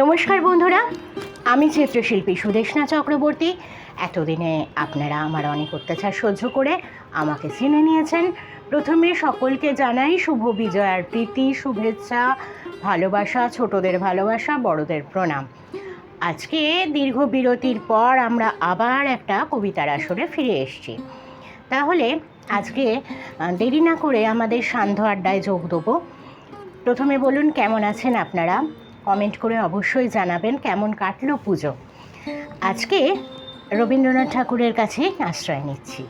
নমস্কার বন্ধুরা, আমি চিত্রশিল্পী সুদেশনা চক্রবর্তী। এতদিনে আপনারা আমার অনেক অত্যাচার সহ্য করে আমাকে চিনে নিয়েছেন। প্রথমে সকলকে জানাই শুভ বিজয়ার প্রীতি শুভেচ্ছা, ভালোবাসা, ছোটদের ভালোবাসা, বড়দের প্রণাম। আজকে দীর্ঘ বিরতির পর আমরা আবার একটা কবিতার আসরে ফিরে এসেছি। তাহলে আজকে দেরি না করে আমাদের সান্ধ্য আড্ডায় যোগ দেবো। প্রথমে বলুন, কেমন আছেন আপনারা? কমেন্ট করে অবশ্যই জানাবেন কেমন কাটলো পুজো। আজকে রবীন্দ্রনাথ ঠাকুরের কাছে আশ্রয় নিচ্ছি।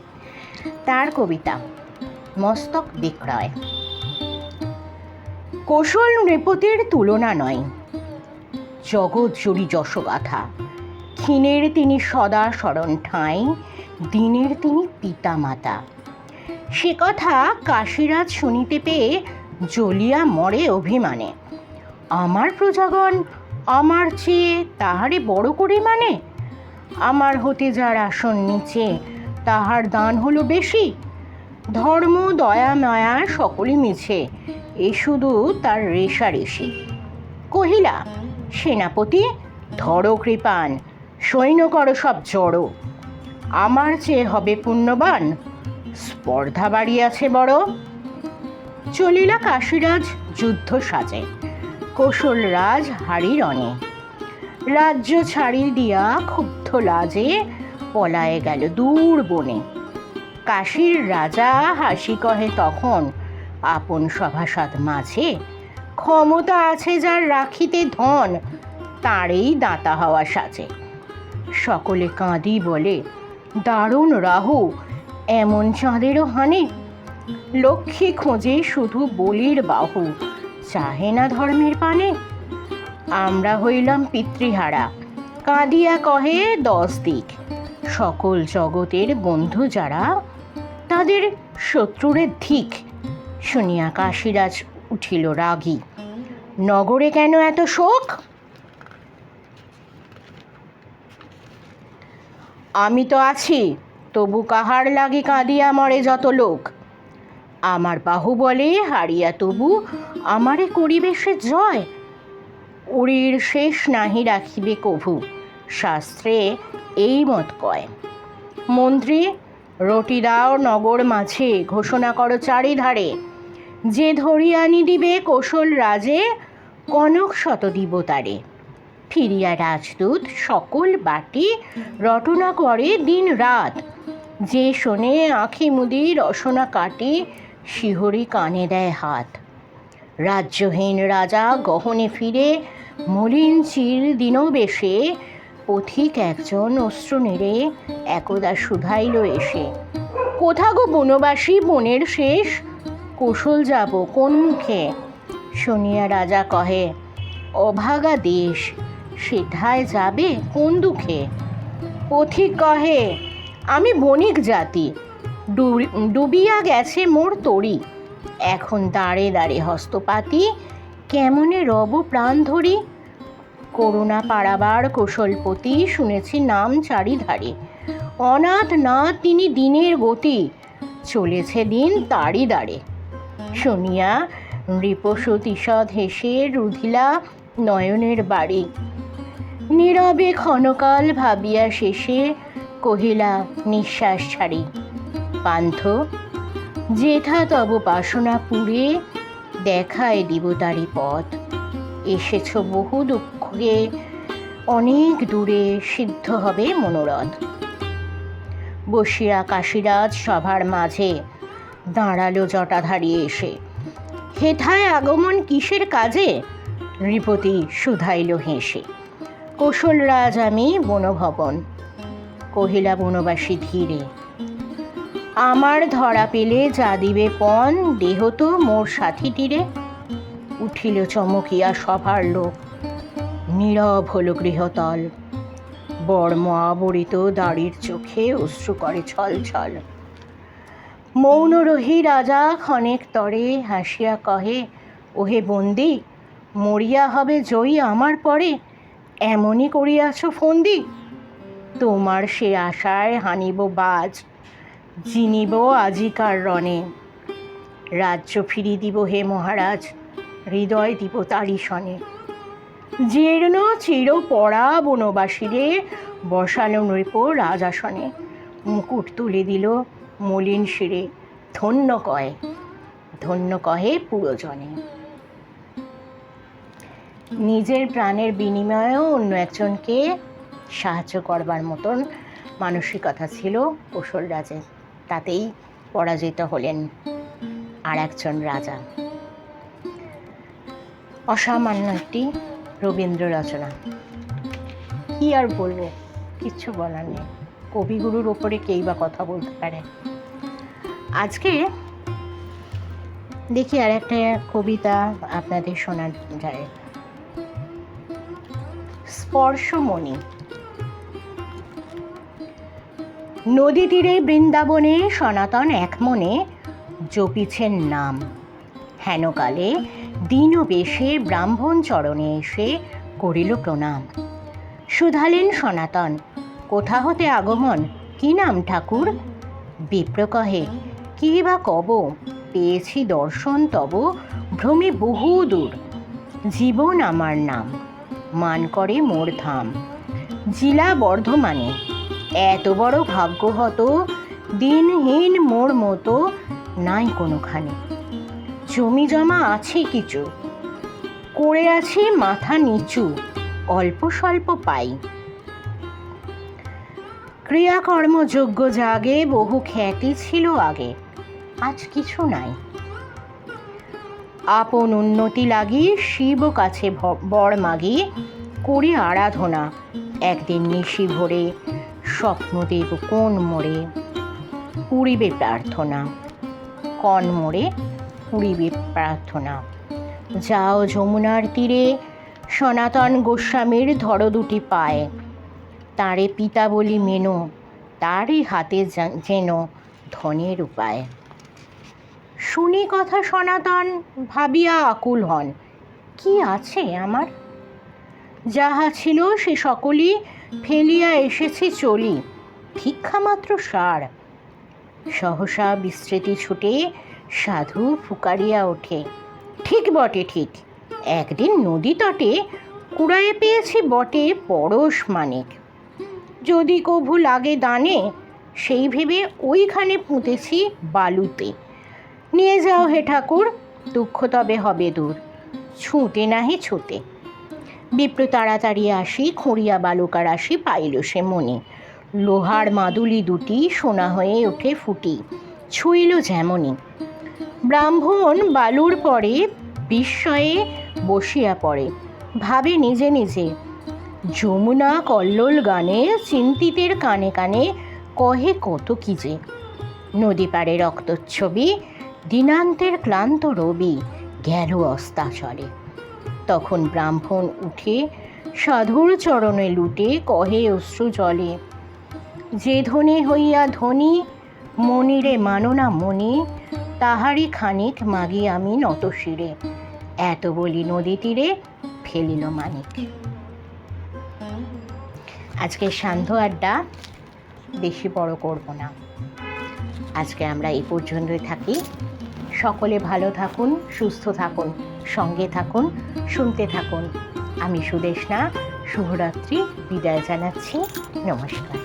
তার কবিতা, মস্তক বিক্রয়। কৌশল নৃপতির তুলনা নয়। জগৎ জুড়ি যশগাথা। ক্ষীণের তিনি সদা স্মরণ ঠাঁই, দিনের তিনি পিতা মাতা সে কথা কাশীরাজ শুনিতে পেয়ে জ্বলিয়া মরে অভিমানে। আমার প্রজাগণ, আমার চেয়ে তাহারে বড় করে মানে? আমার হতে যার আসন নিচে, তাহার দান হলো বেশি। ধর্ম, দয়া, মায়া সকলই মিছে, এ শুধু তার রেশারেশি কহিলা, সেনাপতি, ধরো কৃপান, সৈন্য করো সব জড়ো। আমার চেয়ে হবে পুণ্যবান স্পর্ধা বাড়িয়াছে বড়। চলিলা কাশীরাজ যুদ্ধ সাজে, কৌশল রাজ হারি রণে। রাজ্য ছাড়ি দিয়া ক্ষুব্ধ লাজে, পলায়ে গেল দূর বনে। কাশীর রাজা হাসি কহে তখন, আপন সভাসদ মাঝে, ক্ষমতা আছে যার রাখিতে ধন, তারই দাতা হওয়া সাজে। সকলে কাঁদি বলে, দারুণ রাহু এমন চাঁদেরও হানে? লক্ষ্মী খোঁজে শুধু বলির বাহু, চাহে না ধর্মের পানে। আমরা হইলাম পিতৃহারা, কাঁদিয়া কহে দশ দিক। সকল জগতের বন্ধু যারা, তাদের শত্রুরের ধিক। শুনিয়া কাশীরাজ উঠিল রাগী, নগরে কেন এত শোক? আমি তো আছি তবু কাহার লাগি কাঁদিয়া মরে যত লোক। আমার বাহুবলে হারিয়া তবু আমারে করিবেশে জয়। উড়ির শেষ নাহি রাখিবে কভু, শাস্ত্রে এই মত কয়। মন্ত্রী, রটি দাও নগর মাঝে, ঘোষণা করো চারিধারে। যে ধরিয়া আনি দিবে কৌশল রাজে, কনক শত দিব তারে। ফিরিয়া রাজদূত সকল বাটি রটনা করে দিন রাত যে শোনে আঁখি মুদি রসনা কাটি, শিহরি কানে দেয় হাত। রাজ্যহীন রাজা গহনে ফিরে, মলিন চির দিনবেশে, পথিক একজন অস্ত্র নেড়ে একদা শুধাইল এসে। কোথা গো বনবাসী বনের শেষ? কৌশল যাব কোন মুখে? শুনিয়া রাজা কহে, অভাগা দেশ সেধায় যাবে কোন দুঃখে? পথিক কহে আমি বণিক জাতি। ডুব- ডুবিয়া গেছে মোর তরি। এখন দাঁড়ে দাঁড়ে হস্তপাতি, কেমনে রব প্রাণ ধরি? করুণা পাড়াবার কৌশলপতি শুনেছি নাম চারিধারে। অনাথ না তিনি দিনের গতি, চলেছে দিন তারি দাঁড়ে শুনিয়া নৃপসতীষদ হেসে রুধিলা নয়নের বাড়ি। নীরবে ক্ষণকাল ভাবিয়া শেষে কহিলা, নিঃশ্বাস ছাড়ি। পান্থ, যেথা তব বাসনা পুড়ে দেখায় দিব তারি পথ। এসেছ বহু দুঃখে, অনেক দূরে সিদ্ধ হবে মনোরথ। বসিয়া কাশীরাজ সভার মাঝে দাঁড়াল জটাধারী এসে, হেথায় আগমন কিসের কাজে? নৃপতি শুধাইল হেসে কৌশল রাজ আমি বনভবন। কহিলা বনবাসী ধীরে, আমার ধরা পেলে যা দিবে পণ, দেহ তো মোর সাথীটিরে। উঠিল চমকিয়া সভার লোক, নীরব হল গৃহতল। বর্ম আবরিত দাড়ির চোখে অশ্রু করে ছল ছল। মৌন রহি রাজা ক্ষণেক তরে হাসিয়া কহে, ওহে বন্দি, মরিয়া হবে জয়ী আমার পরে। এমনই করিয়াছ ফন্দি তোমার সে আশায় হানিব বাজ, জিনিব আজিকার রণে। রাজ্য ফিরি দিব হে মহারাজ, হৃদয় দিব তারি সনে। জীর্ণ চির পড়া বনবাসীরে বসালো নৃপ রাজাসনে মুকুট তুলে দিল মলিন শিরে, ধন্য কয়, ধন্য কহে পুরোজনে। নিজের প্রাণের বিনিময়েও অন্য একজনকে সাহায্য করবার মতন মানসিকতা ছিল কৌশল রাজের। তাতেই পরাজিত হলেন আর একজন রাজা। অসামান্য একটি রবীন্দ্র রচনা। কি আর বলব, কিচ্ছু বলার নেই। কবিগুরুর ওপরে কেই বা কথা বলতে পারে। আজকে দেখি আর একটা কবিতা আপনাদের শোনা যায়। স্পর্শমণি। নদী তীরে বৃন্দাবনে সনাতন এক মনে জপিছেন নাম। হেনকালে দীন বেশে ব্রাহ্মণ চরণে এসে করিল প্রণাম। শুধালেন সনাতন, কোথা হতে আগমন? কি নাম ঠাকুর? বিপ্র কহে, কি বা কব? পেয়েছি দর্শন তব, ভ্রমে বহু দূর। জীবন আমার নাম, মান করে মোর ধাম। জিলা বর্ধমানে এত বড় ভাগ্য হতো, দিনহীন মোর মতো নাই কোনোখানে। জমি জমা আছে কিছু, করে আছি মাথা নিচু, অল্প স্বল্প পাই। ক্রিয়াকর্মযোগ্য জাগে, বহু খ্যাতি ছিল আগে, আজ কিছু নাই। আপন উন্নতি লাগি, শিব কাছে বর মাগি, করি আরাধনা, একদিন নিশি ভরে স্বপ্নদেব কোন মোড়ে? পুরিবে প্রার্থনা। কন মোড়ে? পুরিবে প্রার্থনা। যাও যমুনার তীরে, সনাতন গোস্বামীর ধরো দুটি পায়। তারে পিতা বলি মেনো, তারই হাতে যেন ধনের উপায়। শুনি কথা সনাতন, ভাবিয়া আকুল হন। কি আছে আমার? যাহা ছিল সে সকলই ফেলিয়া এসেছে চলি, ভিক্ষামাত্র সার। সহসা বিস্তৃতি ছুটে সাধু ফুকারিয়া ওঠে। ঠিক বটে, ঠিক। একদিন নদী তটে কুড়ায়ে পেয়েছি বটে পরশ মানিক। যদি কভু লাগে দানে, সেই ভেবে ওইখানে পুঁতেছি বালুতে। নিয়ে যাও হে ঠাকুর, দুঃখ তবে হবে দূর। ছুঁতে নাহি ছুতে। বিপ্র তাড়াতাড়ি আসি, খুঁড়িয়া বালুকার আসি, পাইল সে মনে লোহার মাদুলি দুটি সোনা হয়ে ওঠে ফুটি, ছুঁইল যেমনই ব্রাহ্মণ বালুর পরে বিস্ময়ে বসিয়া পড়ে, ভাবে নিজে নিজে, যমুনা কল্লোল গানে, চিন্তিতের কানে কানে, কহে কত কি যে। নদী পাড়ে রক্তচ্ছবি, দিনান্তের ক্লান্ত রবি, গেল অস্তাচলে। তখন ব্রাহ্মণ উঠে সাধুর চরণে লুটে কহে অশ্রু জলে, যে ধনে হইয়া ধনী, মনিরে মানো না মনি, তাহারই খানিক মাগি আমি নত শিরে। এত বলি নদী তীরে ফেলিল মানিক। আজকে সান্ধ্য আড্ডা বেশি বড় করব না। আজকে আমরা এই পর্যন্তই থাকি। সকলে ভালো থাকুন, সুস্থ থাকুন, সঙ্গে থাকুন, শুনতে থাকুন। আমি সুদেশনা, শুভরাত্রি, বিদায় জানাচ্ছি, নমস্কার।